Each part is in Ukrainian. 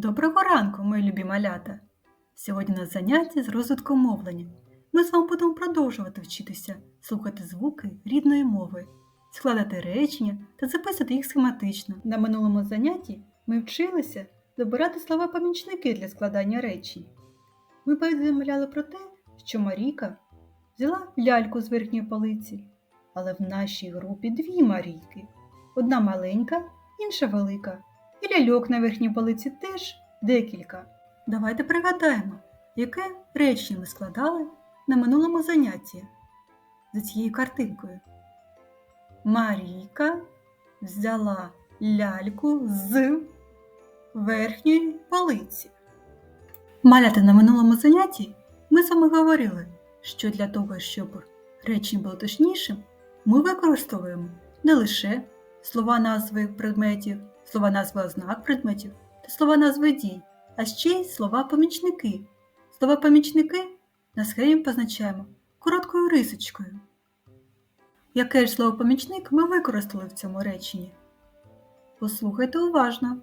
Доброго ранку, мої любі малята! Сьогодні у нас заняття з розвитку мовлення. Ми з вами будемо продовжувати вчитися слухати звуки рідної мови, складати речення та записувати їх схематично. На минулому занятті ми вчилися добирати слова-помічники для складання речень. Ми повідомляли про те, що Марійка взяла ляльку з верхньої полиці, але в нашій групі дві Марійки. Одна маленька, інша велика. І ляльок на верхній полиці теж декілька. Давайте пригадаємо, яке речення ми складали на минулому занятті за цією картинкою. Марійка взяла ляльку з верхньої полиці. Маляти на минулому занятті ми вами говорили, що для того, щоб речення було точнішим, ми використовуємо не лише слова назви предметів, слова назви ознак предметів та слова назви дій, а ще й слова-помічники. Слова-помічники на схемі позначаємо короткою рисочкою. Яке ж слово-помічник ми використали в цьому реченні? Послухайте уважно.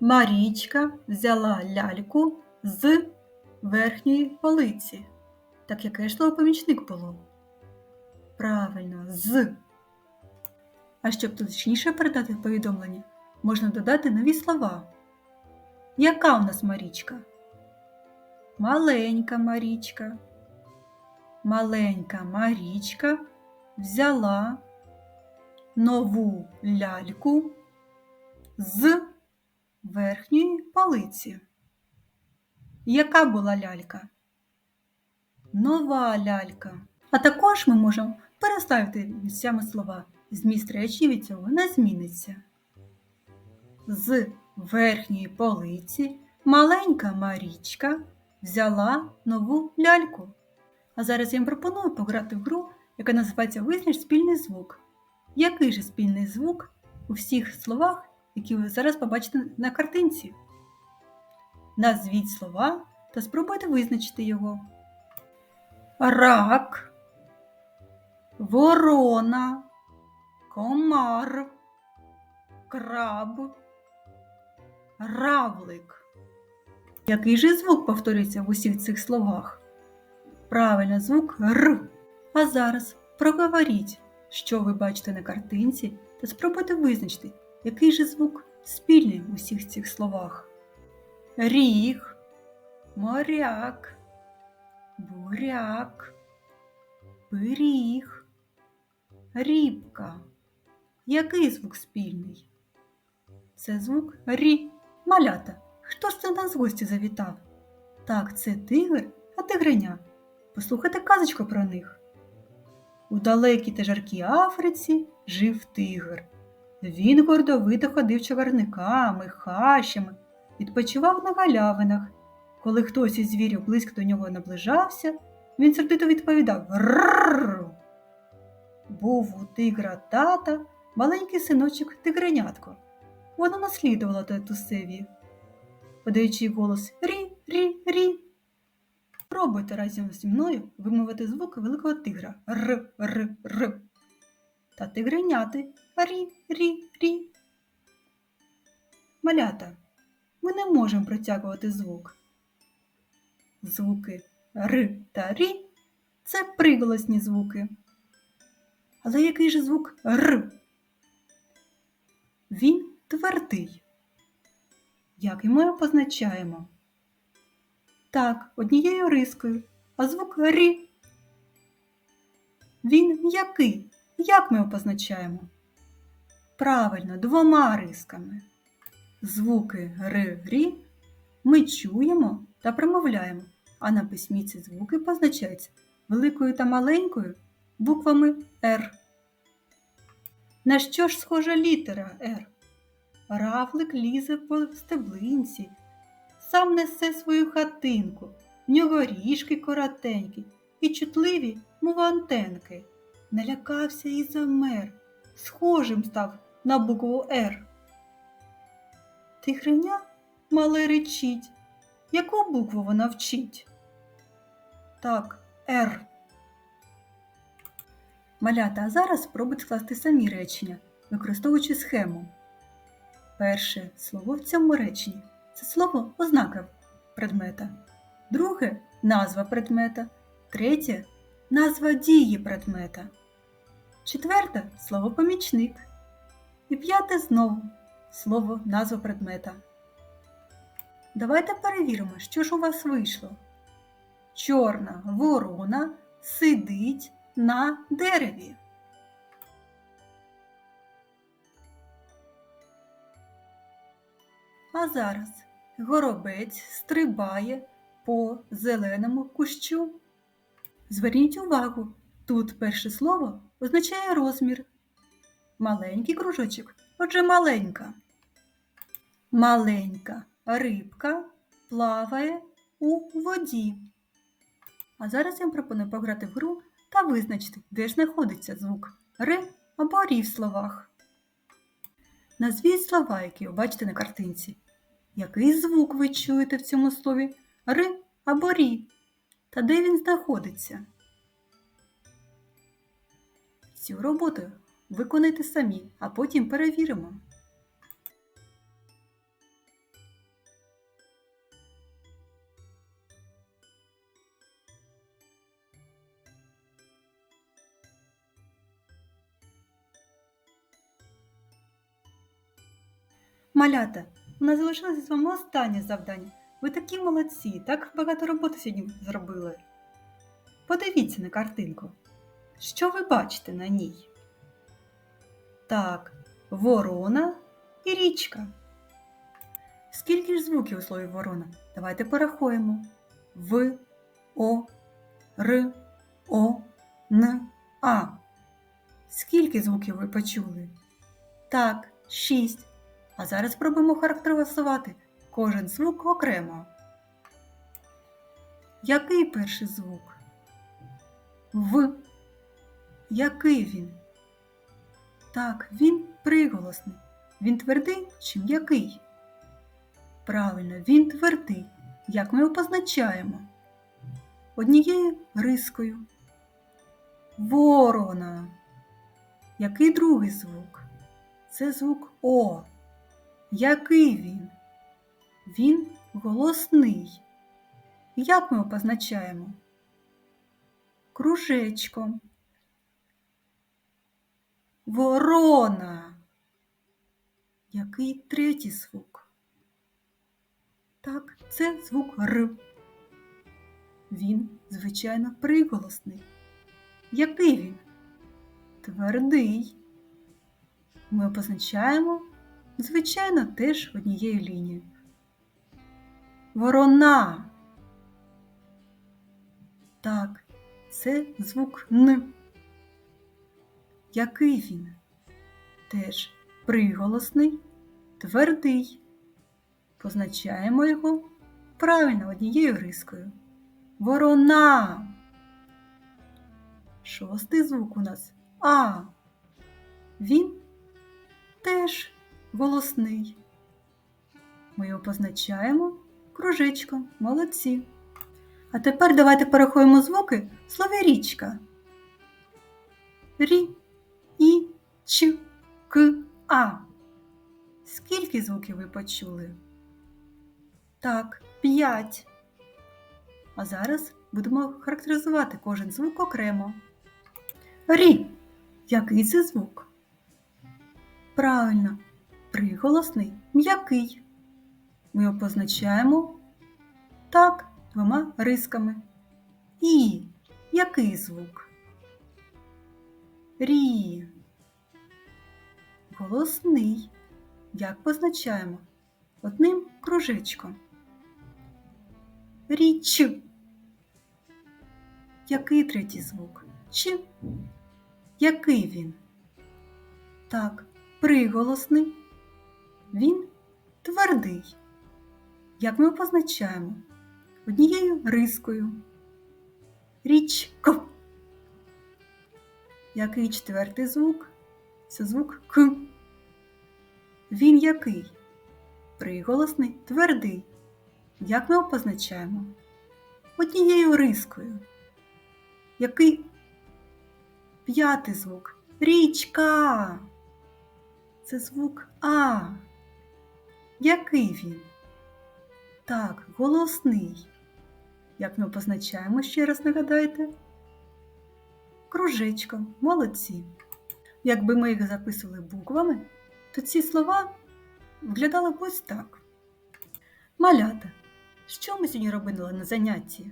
Марічка взяла ляльку з верхньої полиці. Так яке ж слово-помічник було? Правильно, з. А щоб точніше передати повідомлення, можна додати нові слова. Яка у нас Марічка? Маленька Марічка. Маленька Марічка взяла нову ляльку з верхньої полиці. Яка була лялька? Нова лялька. А також ми можемо переставити місцями слова. Зміст речі від цього не зміниться. З верхньої полиці маленька Марічка взяла нову ляльку. А зараз я вам пропоную пограти в гру, яка називається Визнач спільний звук. Який же спільний звук у всіх словах, які ви зараз побачите на картинці? Назвіть слова та спробуйте визначити його. Рак, ворона, комар, краб, равлик. Який же звук повторюється в усіх цих словах? Правильно, звук Р. А зараз проговоріть, що ви бачите на картинці, та спробуйте визначити, який же звук спільний в усіх цих словах. Ріг, моряк, буряк, пиріг, рібка. Який звук спільний? Це звук рі. Малята. Хто ж це нас гості завітав? Так, це тигр та тигреня. Послухайте казочку про них. У далекій та жаркій Африці жив тигр. Він гордовито ходив чагарниками, хащами, відпочивав на галявинах. Коли хтось із звірів близько до нього наближався, він сердито відповідав Рррррр. Був у тигра тата маленький синочок тигренятко. Вона наслідувала татусеві, подаючи голос рі-рі-рі. Пробуйте разом зі мною вимовити звуки великого тигра р-р-р. Та тигреняти рі-рі-рі. Малята, ми не можемо протягувати звук. Звуки р та рі це приголосні звуки. Але який же звук р? Він твердий. Як і ми позначаємо? Так, однією рискою, а звук рі. Він м'який. Як ми його позначаємо? Правильно, двома рисками. Звуки р, рі ми чуємо та промовляємо, а на письмі ці звуки позначаються великою та маленькою буквами Р. На що ж схожа літера Р? Равлик лізе по стеблинці, сам несе свою хатинку, в нього ріжки коротенькі і чутливі, мов антенки. Налякався і замер, схожим став на букву Р. Тигриня мале речить, яку букву вона вчить? Так, Р. Малята, а зараз спробуйте скласти самі речення, використовуючи схему. Перше слово в цьому реченні це слово ознака предмета. Друге назва предмета. Третє назва дії предмета. Четверте слово помічник. І п'яте знову слово назва предмета. Давайте перевіримо, що ж у вас вийшло. Чорна ворона сидить на дереві. А зараз горобець стрибає по зеленому кущу. Зверніть увагу, тут перше слово означає розмір. Маленький кружочок, отже маленька. Маленька рибка плаває у воді. А зараз я вам пропоную пограти в гру та визначити, де ж знаходиться звук Р або Рі в словах. Назвіть слова, які ви бачите на картинці. Який звук ви чуєте в цьому слові Р або Рі? Та де він знаходиться? Цю роботу виконайте самі, а потім перевіримо. Малята, у нас залишилося з вами останнє завдання. Ви такі молодці, так багато роботи сьогодні зробили. Подивіться на картинку. Що ви бачите на ній? Так, ворона і річка. Скільки ж звуків у слові ворона? Давайте порахуємо. В, О, Р, О, Н, А. Скільки звуків ви почули? Так, шість. А зараз спробуємо характеризувати кожен звук окремо. Який перший звук? В. Який він? Так, він приголосний. Він твердий чи м'який? Правильно, він твердий. Як ми його позначаємо? Однією рискою. Ворона. Який другий звук? Це звук О. Який він? Він голосний. Як ми його позначаємо? Кружечком. Ворона. Який третій звук? Так, це звук Р. Він, звичайно, приголосний. Який він? Твердий. Ми позначаємо звичайно, теж однією лінією. Ворона. Так, це звук Н. Який він? Теж приголосний, твердий. Позначаємо його правильно однією рискою. Ворона. Шостий звук у нас А. Він теж голосний. Ми його позначаємо кружечком. Молодці. А тепер давайте порахуємо звуки в слові річка. Рі, І, Ч, К, А. Скільки звуків ви почули? Так, п'ять. А зараз будемо характеризувати кожен звук окремо. Рі. Який це звук? Правильно, приголосний м'який. Ми його позначаємо так, двома рисками. І який звук? Рі. Голосний. Як позначаємо? Одним кружечком. Річ. Який третій звук? Ч. Який він? Так, приголосний. Він твердий. Як ми позначаємо? Однією рискою. Річко. Який четвертий звук? Це звук К. Він який? Приголосний, твердий. Як ми його позначаємо? Однією рискою. Який п'ятий звук? Річка. Це звук А. Який він? Так, голосний. Як ми позначаємо, ще раз нагадайте? Кружечком, молодці. Якби ми їх записували буквами, то ці слова виглядали б ось так. Малята, що ми сьогодні робили на занятті?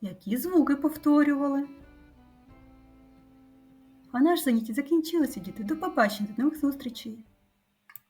Які звуки повторювали? А наш заняття закінчилося, діти. До побачення, до нових зустрічей!